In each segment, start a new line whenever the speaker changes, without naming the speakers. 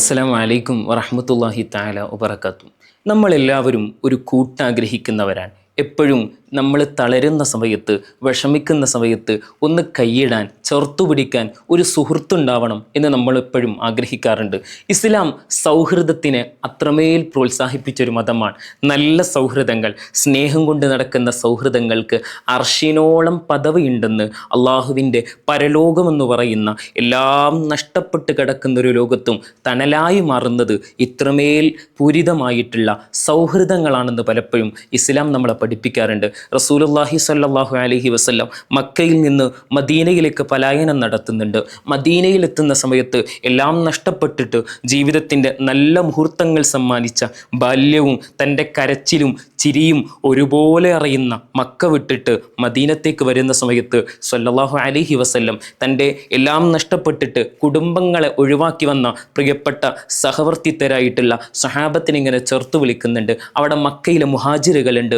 അസ്സലാമു വലൈക്കും വറഹമത്തല്ലാഹി താല വബറകാതുഹു. നമ്മളെല്ലാവരും ഒരു കൂട്ടാഗ്രഹിക്കുന്നവരാണ്. എപ്പോഴും നമ്മൾ തളരുന്ന സമയത്ത് വിഷമിക്കുന്ന സമയത്ത് ഒന്ന് കൈയിടാൻ ചേർത്തു പിടിക്കാൻ ഒരു സുഹൃത്തുണ്ടാവണം എന്ന് നമ്മൾ എപ്പോഴും ആഗ്രഹിക്കാറുണ്ട്. ഇസ്ലാം സൗഹൃദത്തിനെ അത്രമേൽ പ്രോത്സാഹിപ്പിച്ചൊരു മതമാണ്. നല്ല സൗഹൃദങ്ങൾ സ്നേഹം കൊണ്ട് നടക്കുന്ന സൗഹൃദങ്ങൾക്ക് അർഷിനോളം പദവിയുണ്ടെന്ന് അള്ളാഹുവിന്റെ പരലോകമെന്ന് പറയുന്ന എല്ലാം നഷ്ടപ്പെട്ട് കിടക്കുന്ന ഒരു ലോകത്തും തണലായി മാറുന്നത് ഇത്രമേൽ പൂരിതമായിട്ടുള്ള സൗഹൃദങ്ങളാണെന്ന് പലപ്പോഴും ഇസ്ലാം നമ്മളെ പഠിപ്പിക്കാറുണ്ട്. റസൂലുള്ളാഹി സല്ലാഹു അലഹി വസല്ലം മക്കയിൽ നിന്ന് മദീനയിലേക്ക് പലായനം നടത്തുന്നുണ്ട്. മദീനയിലെത്തുന്ന സമയത്ത് എല്ലാം നഷ്ടപ്പെട്ടിട്ട് ജീവിതത്തിന്റെ നല്ല മുഹൂർത്തങ്ങൾ സമ്മാനിച്ച ബാല്യവും തന്റെ കരച്ചിലും ചിരിയും ഒരുപോലെ അറിയുന്ന മക്ക വിട്ടിട്ട് മദീനത്തേക്ക് വരുന്ന സമയത്ത് സല്ലാഹു അലഹി വസ്ല്ലം തന്റെ എല്ലാം നഷ്ടപ്പെട്ടിട്ട് കുടുംബങ്ങളെ ഒഴിവാക്കി വന്ന പ്രിയപ്പെട്ട സഹവർത്തിത്തരായിട്ടുള്ള സഹാബത്തിനിങ്ങനെ ചേർത്ത് വിളിക്കുന്നുണ്ട്. അവിടെ മക്കയിലെ മുഹാജിറുകളുണ്ട്.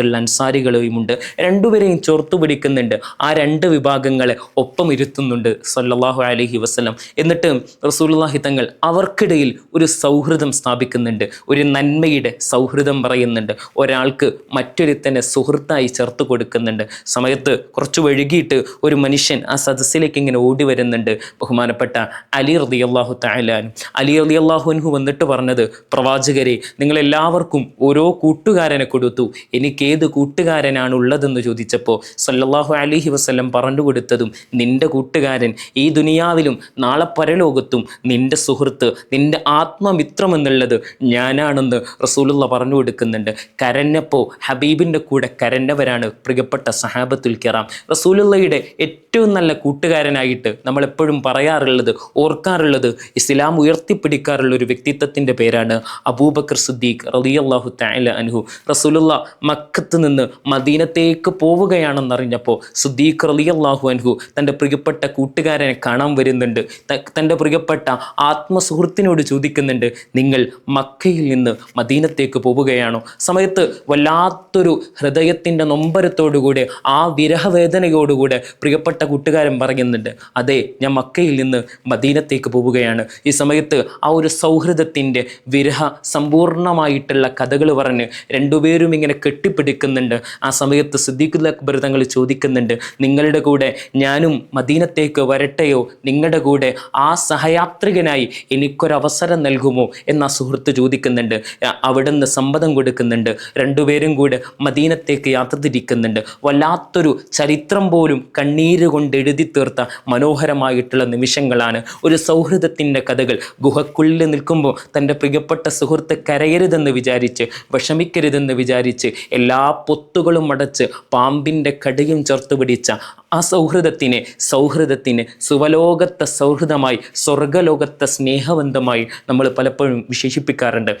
മദീനക്കാരായിട്ടുള്ള ഉണ്ട് രണ്ടുപേരെയും ചോർത്തു പിടിക്കുന്നുണ്ട്. ആ രണ്ട് വിഭാഗങ്ങളെ ഒപ്പം ഇരുത്തുന്നുണ്ട് സല്ലാഹു അലഹി വസ്ലം എന്നിട്ട് റസൂലുള്ളാഹി തങ്ങൾ അവർക്കിടയിൽ ഒരു സൗഹൃദം സ്ഥാപിക്കുന്നുണ്ട്. ഒരു നന്മയുടെ സൗഹൃദം പറയുന്നുണ്ട്. ഒരാൾക്ക് മറ്റൊരുത്തനെ സുഹൃത്തായി ചേർത്ത് കൊടുക്കുന്നുണ്ട്. സമയത്ത് കുറച്ച് വഴുകിയിട്ട് ഒരു മനുഷ്യൻ ആ സദസ്സിലേക്ക് ഇങ്ങനെ ഓടി വരുന്നുണ്ട്. ബഹുമാനപ്പെട്ട അലി അള്ളാഹു തായാലും അലി റതി അള്ളാഹുൻഹു വന്നിട്ട് പറഞ്ഞത് പ്രവാചകരെ നിങ്ങളെല്ലാവർക്കും ഓരോ കൂട്ടുകാരനെ കൊടുത്തു. എനിക്ക് ഏത് കൂട്ടുകാരനാണ് ഉള്ളതെന്ന് ചോദിച്ചപ്പോൾ സല്ലാഹു അലൈഹി വസല്ലം പറഞ്ഞു കൊടുത്തതും നിന്റെ കൂട്ടുകാരൻ ഈ ദുനിയാവിലും നാളെ പരലോകത്തും നിന്റെ സുഹൃത്ത് നിന്റെ ആത്മമിത്രം എന്നുള്ളത് ഞാനാണെന്ന് റസൂലുള്ള പറഞ്ഞു കൊടുക്കുന്നുണ്ട്. കരഞ്ഞപ്പോൾ ഹബീബിന്റെ കൂടെ കരഞ്ഞവരാണ് പ്രിയപ്പെട്ട സഹാബത്തുൽ കിറാം. റസൂലുള്ളയുടെ ഏറ്റവും നല്ല കൂട്ടുകാരനായിട്ട് നമ്മൾ എപ്പോഴും പറയാറുള്ളത് ഓർക്കാറുള്ളത് ഇസ്ലാം ഉയർത്തിപ്പിടിക്കാറുള്ള ഒരു വ്യക്തിത്വത്തിന്റെ പേരാണ് അബൂബക്കർ സിദ്ദീഖ് റളിയല്ലാഹു തആല അനുഹു റസൂലുള്ള മക്കത്ത് നിന്ന് മദീനത്തേക്ക് പോവുകയാണെന്നറിഞ്ഞപ്പോൾ സിദ്ദീഖ് റളിയല്ലാഹു അനുഹു തന്റെ പ്രിയപ്പെട്ട കൂട്ടുകാരനെ കാണാൻ വരുന്നുണ്ട്. തന്റെ പ്രിയപ്പെട്ട ആത്മസുഹൃത്തിനോട് ചോദിക്കുന്നുണ്ട് നിങ്ങൾ മക്കയിൽ നിന്ന് മദീനത്തേക്ക് പോവുകയാണോ? സമയത്ത് വല്ലാത്തൊരു ഹൃദയത്തിന്റെ നൊമ്പരത്തോടുകൂടെ ആ വിരഹവേദനയോടുകൂടെ പ്രിയപ്പെട്ട കൂട്ടുകാരൻ പറയുന്നുണ്ട് അതെ ഞാൻ മക്കയിൽ നിന്ന് മദീനത്തേക്ക് പോവുകയാണ്. ഈ സമയത്ത് ആ ഒരു സൗഹൃദത്തിന്റെ വിരഹ സമ്പൂർണമായിട്ടുള്ള കഥകൾ പറഞ്ഞ് രണ്ടുപേരും ഇങ്ങനെ കെട്ടിപ്പിടിക്കുന്നുണ്ട്. ആ സമയത്ത് സിദ്ദീഖുൽ അക്ബർ തങ്ങൾ ചോദിക്കുന്നുണ്ട് നിങ്ങളുടെ കൂടെ ഞാനും മദീനത്തേക്ക് വരട്ടെയോ? നിങ്ങളുടെ കൂടെ ആ സഹയാത്രികനായി എനിക്കൊരവസരം നൽകുമോ? എന്ന സുഹൃത്ത് ചോദിക്കുന്നുണ്ട്. അവിടുന്ന് സമ്മതം കൊടുക്കുന്നുണ്ട്. രണ്ടുപേരും കൂടെ മദീനത്തേക്ക് യാത്ര തിരിക്കുന്നുണ്ട്. വല്ലാത്തൊരു ചരിത്രം പോലും കണ്ണീര് കൊണ്ട് എഴുതി തീർത്ത മനോഹരമായിട്ടുള്ള നിമിഷങ്ങളാണ് ഒരു സൗഹൃദത്തിന്റെ കഥകൾ. ഗുഹക്കുള്ളിൽ നിൽക്കുമ്പോൾ തന്റെ പ്രിയപ്പെട്ട സുഹൃത്ത് കരയരുതെന്ന് വിചാരിച്ച് വിഷമിക്കരുതെന്ന് വിചാരിച്ച് എല്ലാ പൊത്തുകളും അടച്ച് പാമ്പിന്റെ കടിയും ചേർത്ത് പിടിച്ച ആ സൗഹൃദത്തിനെ സൗഹൃദത്തിന് സുവലോകത്തെ സൗഹൃദമായി സ്വർഗലോകത്തെ സ്നേഹബന്ധമായി നമ്മൾ പലപ്പോഴും വിശേഷിപ്പിക്കാറുണ്ട്.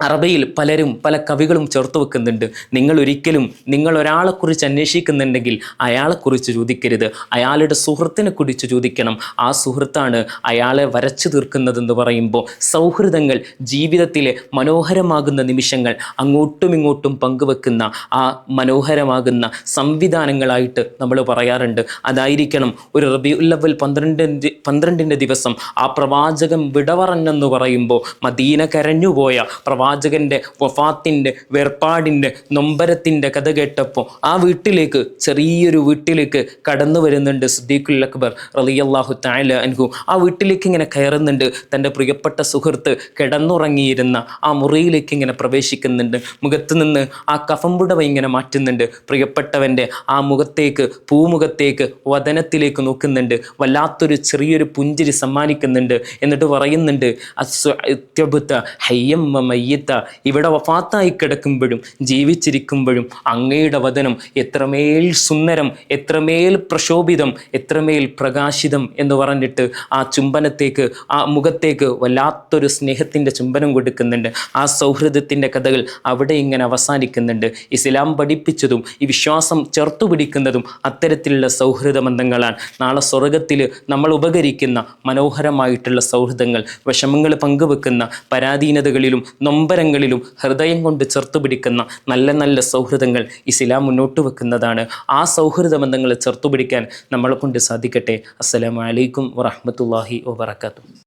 അറബിയിൽ പലരും പല കവികളും ചേർത്ത് വെക്കുന്നുണ്ട്. നിങ്ങൾ ഒരിക്കലും നിങ്ങൾ ഒരാളെക്കുറിച്ച് അന്വേഷിക്കുന്നുണ്ടെങ്കിൽ അയാളെക്കുറിച്ച് ചോദിക്കരുത്. അയാളുടെ സുഹൃത്തിനെ കുറിച്ച് ചോദിക്കണം. ആ സുഹൃത്താണ് അയാളെ വരച്ചു തീർക്കുന്നതെന്ന് പറയുമ്പോൾ സൗഹൃദങ്ങൾ ജീവിതത്തിലെ മനോഹരമാകുന്ന നിമിഷങ്ങൾ അങ്ങോട്ടും ഇങ്ങോട്ടും പങ്കുവെക്കുന്ന ആ മനോഹരമാകുന്ന സംവിധാനങ്ങളായിട്ട് നമ്മൾ പറയാറുണ്ട്. അതായിരിക്കണം ഒരു റബിയുല്ലവൽ പന്ത്രണ്ടിന്റെ പന്ത്രണ്ടിന്റെ ദിവസം ആ പ്രവാചകം വിടവറഞ്ഞെന്ന് പറയുമ്പോൾ മദീന കരഞ്ഞുപോയ പ്രവാചകന്റെ വഫാത്തിന്റെ വേർപാടിന്റെ നൊമ്പരത്തിന്റെ കഥ കേട്ടപ്പോൾ ആ വീട്ടിലേക്ക് ചെറിയൊരു വീട്ടിലേക്ക് കടന്നു വരുന്നുണ്ട് സുദ്ദീഖുൽ അക്ബർ റളിയല്ലാഹു തആല അൻഹു. ആ വീട്ടിലേക്ക് ഇങ്ങനെ കയറുന്നുണ്ട്. തന്റെ പ്രിയപ്പെട്ട സുഹൃത്ത് കിടന്നുറങ്ങിയിരുന്ന ആ മുറിയിലേക്ക് ഇങ്ങനെ പ്രവേശിക്കുന്നുണ്ട്. മുഖത്ത് നിന്ന് ആ കഫമ്പുടവ ഇങ്ങനെ മാറ്റുന്നുണ്ട്. പ്രിയപ്പെട്ടവന്റെ ആ മുഖത്തേക്ക് പൂമുഖത്തേക്ക് വതനത്തിലേക്ക് നോക്കുന്നുണ്ട്. വല്ലാത്തൊരു ചെറിയൊരു പുഞ്ചിരി സമ്മാനിക്കുന്നുണ്ട്. എന്നിട്ട് പറയുന്നുണ്ട് അസ്വ ഹയ്യമ്മ വ മയ്യത്ത ഇവിടെ വഫാത്തായി കിടക്കുമ്പോഴും ജീവിച്ചിരിക്കുമ്പോഴും അങ്ങയുടെ വദനം എത്രമേൽ സുന്ദരം എത്രമേൽ പ്രശോഭിതം എത്രമേൽ പ്രകാശിതം എന്ന് പറഞ്ഞിട്ട് ആ ചുംബനത്തേക്ക് ആ മുഖത്തേക്ക് വല്ലാത്തൊരു സ്നേഹത്തിന്റെ ചുംബനം കൊടുക്കുന്നുണ്ട്. ആ സൗഹൃദത്തിന്റെ കഥകൾ അവിടെ ഇങ്ങനെ അവസാനിക്കുന്നുണ്ട്. ഇസ്ലാം പഠിപ്പിച്ചതും ഈ വിശ്വാസം ചേർത്തു പിടിക്കുന്നതും അത്തരത്തിലുള്ള സൗഹൃദ ബന്ധങ്ങളാണ്. നാളെ സ്വർഗത്തിൽ നമ്മൾ ഉപകരിക്കുന്ന മനോഹരമായിട്ടുള്ള സൗഹൃദങ്ങൾ വിഷമങ്ങൾ പങ്കുവെക്കുന്ന പരാധീനതകളിലും നൊമ്പരങ്ങളിലും ഹൃദയം കൊണ്ട് ചേർത്ത് പിടിക്കുന്ന നല്ല നല്ല സൗഹൃദങ്ങൾ ഇസ്ലാം മുന്നോട്ട് വെക്കുന്നതാണ്. ആ സൗഹൃദ ബന്ധങ്ങളെ ചേർത്ത് പിടിക്കാൻ നമ്മളെ കൊണ്ട് സാധിക്കട്ടെ. അസ്സലാമലൈക്കും അലൈക്കും വറഹ്മത്തുള്ളാഹി വബറകാതുഹു.